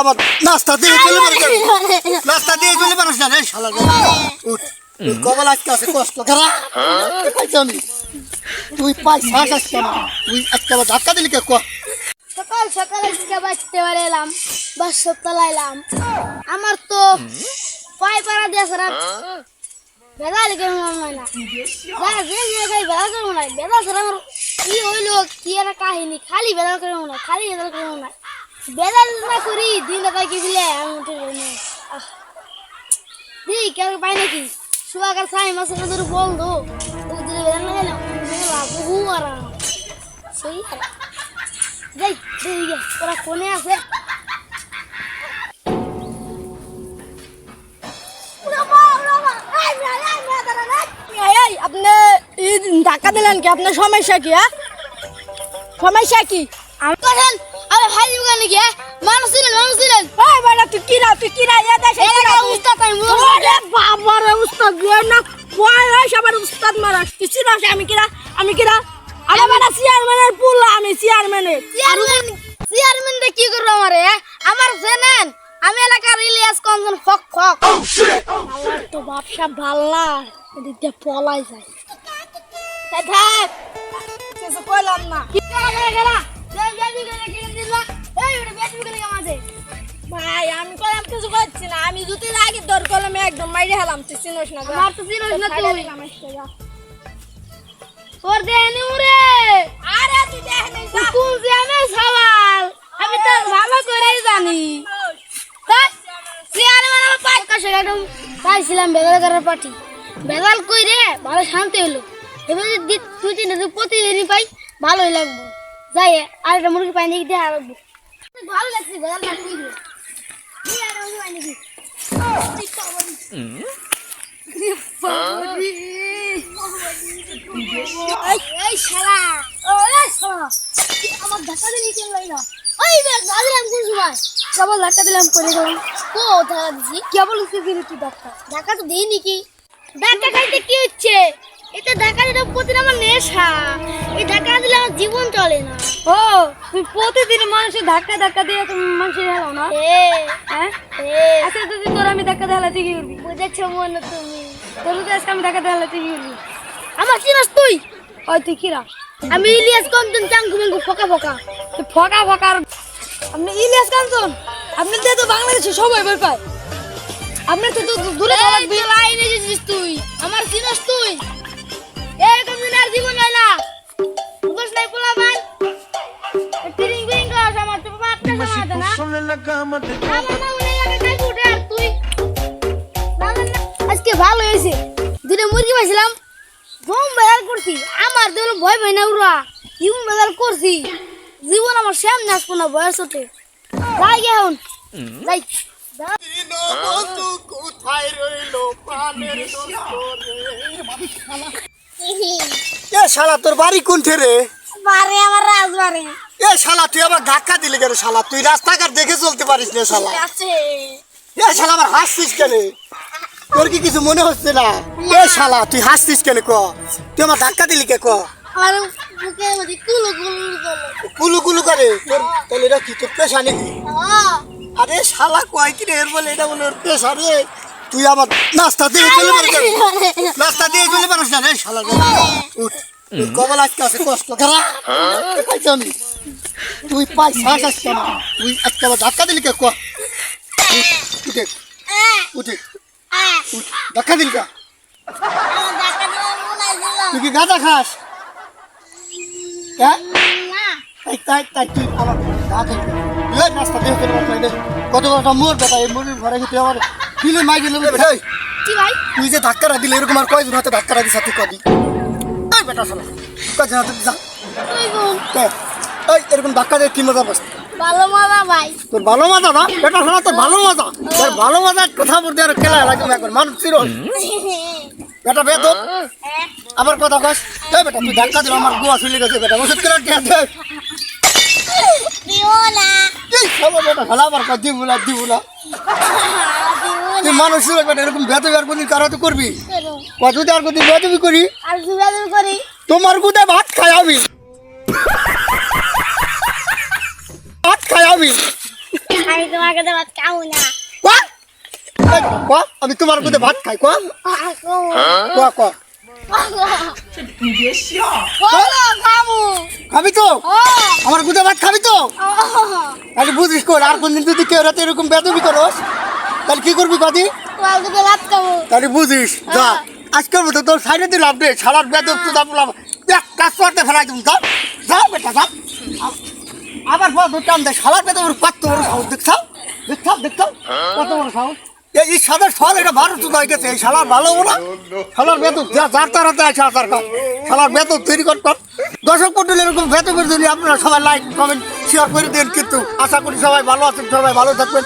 আমার নাস্তা দিয়ে চলে পারে নাস্তা দিয়ে চলে পারিস না রে শালা উঠ। তোর আজকে আছে কষ্ট। খারাপ আমি তুই পাইছাস আজকে না। তুই আজকে আবার ধাক্কা দিলি কে? কর সকাল সকাল আজকে বাঁচতে পারে এলাম বাস সপ্তাহ আমার তো পায়ে পাড়া দিয়ে সারা বেদা লিখে মনে না? যে যে খাই বেদা করে মনে হয়? সারা আমার কি হইল কি একটা কাহিনী? খালি বেদা করে মনে হয়? খালি মনে বেদা না করি, দিন কি দিলে না। দি কেউ পাই নাকি? শুয়াকার সাই মাসের ধরে বন্ধ। ওই দিলে বেদা লাগাইলাম বহু আরাম সেই যাই ওরা কোনে আছে? আপনি ধাক্কা দিলেন কি? আপনার সমস্যা কি হ্যাঁ? সমস্যা কি? আমি নাকি মানুষ ছিলেন মানুষ ছিলেন এই বেটা তুই কিরা তুই কিরা এ দেশে তুই? উস্তাদ আমি ওরে বাবা রে উস্তাদ দিয়ে না কয় হয় সবার উস্তাদ মারাস তুই চিনাস আমি কিরা আমি কিরা? আরে বেটা চেয়ারম্যানের পুলা আমি চেয়ারম্যানের চেয়ারম্যান চেয়ারম্যান কি করব আমারে আমার জেনেন আমি এলাকার ইলিয়াস কনজন ফক ফক আমার তো ব্যবসা ভালো না এদিক পলাই যায়। কিছু কইলাম না। কি করে গেলা? কিছু করছি না। আমি যদি লাগে দর কলমে একদম মাইরে হেলাম তুই চিনিস না আমার তো চিনোস না তুই। তুই তোর দেহনি উরে আরে তুই দেখ নেই কোন যে আমি সওয়াল আমি তো ভালো করেই জানি। তাই পাইছিলাম বেদাল করার পার্টি। বেদাল কই রে? ভালো শান্তি হলো এবার যদি তিনটা প্রতিদিনই পাই ভালোই লাগবে। যাই আর একটা মুরগি পাই নাকি দেখা রাখব ভালো লাগছে বেদাল আমার ধাক্কা দিয়ে নিচে লই ওই দেখ কেবল ধাক্কা দিলাম করে দেবো দিছি কেবল উঠে দিলি তুই ধাক্কা ধাক্কা তো দিই নাকি ধাক্কা খাইতে কি হচ্ছে? এটা ধাক্কা দিলে প্রতিদিন আমার নেশা। এই ধাক্কা দিলে আমার জীবন চলে না। ও প্রতিদিন মানুষের ধাক্কা ধাক্কা দিয়ে তুমি মানুষের হেলাও না? হ্যাঁ? আচ্ছা যদি তোর আমি ধাক্কা দেখালে তুই কি করবি? বুঝেছ মনে তুমি। তোর যদি আজকে আমি ধাক্কা দেখালে তুই কি করবি? আমার চিনাস তুই? ওই তুই কিরা আমি ইলিয়াস কমতন চাঙ্গু মেঙ্গু ফকা ফকা। ফকা ফকা আপনি ইলিয়াস কাঞ্চন আপনি তো বাংলাদেশে সবাই বই পায়। আপনি তো দূরে লাইনে এসেছিস তুই আমার চিনাস তুই? আজকে ভালো হয়েছে। দুটো মুরগি পাইছিলাম। গম বাজার করছি। আমার তো ভয় ভয় না উড়া। ইউন বাজার করছি। জীবন আমার সামনে আসব না বয়স ওঠে যাই গে এখন। কোথায় রইল প্রাণের এ শালা তোর বাড়ি কোনঠে রে? আমার রাজবাড়ি। এ শালা তুই আবার ধাক্কা দিলি কেন শালা? তুই রাস্তাঘাট দেখে চলতে পারিস না শালা। এ শালা আমার হাসছিস কেন? তোর কি কিছু মনে হচ্ছে না? এ শালা তুই হাসছিস কেন ক? তুই আমার ধাক্কা দিলি কে ক? কুলু কুলু করে। কুলু কুলু করে? তোর তাহলে এটা কি তোর পেশা নাকি? আরে শালা কয় কি রে এর বলে? এটা বলে ওর পেশা রে। তুই আমার নাস্তা দিয়ে চলে পারিস নাস্তা দিয়ে চলে পারিস না রে শালা। উঠ। কপাল আজকে আছে কষ্ট। পাইছি আমি তুই পাইছাস আজকে না তুই আজকে আবার ধাক্কা দিলি কে? ক? উঠে উঠে। ধাক্কা দিলি কা। তুই কি গাঁজা খাস? হ্যাঁ? তাই তাই তাই তুই আমার গা নাস্তা দিয়ে কত বড় মোর বেটা এই মোরের ঘরে তুই আমার দিলে মাই বেটা এই, কি ভাই? তুই যে ধাক্কাটা দিলে এরকম আর কয়জন হাতে ধাক্কাটা দিস তুই কদি এই বেটা শালা কয়জন হাতে যা? এই এরকম ধাক্কা দিয়ে কি মজা পাস ভালো মজা ভাই। তোর ভালো মজা না? বেটা শালা তোর ভালো মজা। তোর ভালো মজার কথা বলতে আর খেলা লাগবে এখন মানুষ ছিল বেটা বেদ আমার কথা কস। এই বেটা তুই ধাক্কা দিল আমার গোয়া চলে গেছে বেটা ওষুধ কেনার কে দে দিও না। এই শালা বেটা শালা আমার কথা দিব না দিব না। দিও তুই মানুষ এরকম আর কোনদিন কারও তো করবি? কতদিন আর কোনদিন করি আর তোমার গুদে ভাত ভাত আমি। আমি তোমার কাছে ভাত না। আমি তোমার খাই খাব। তো? ও আমার গুদে ভাত খাবি তো? তাহলে বুঝিস কর আর কোনদিন যদি কেউ রাতে এরকম বেদবি করস তাহলে কি করবি কদি তাহলে বুঝিস যা আজকের মতো তোর সাইডে দিলাম রে সারার বেদব তো দাম দেখ কাজ করতে ফেলাই তুমি যা। যা বেটা যা। আবার বল দুটো টান দে সালার বেদব কত বড় সাহস দেখছাও দেখছাও দেখছাও কত বড় সাহস। এই সাদের ফল এটা ভারত তো হয়ে গেছে এই শালার ভালো না? শালার বেতন যা যার তারাতে আছে আসার কাজ শালার বেতন তৈরি কর কর। দর্শক মন্ডলী এরকম বেতনের জন্য আপনারা সবাই লাইক কমেন্ট শেয়ার করে দেন কিন্তু আশা করি সবাই ভালো আছেন সবাই ভালো থাকবেন।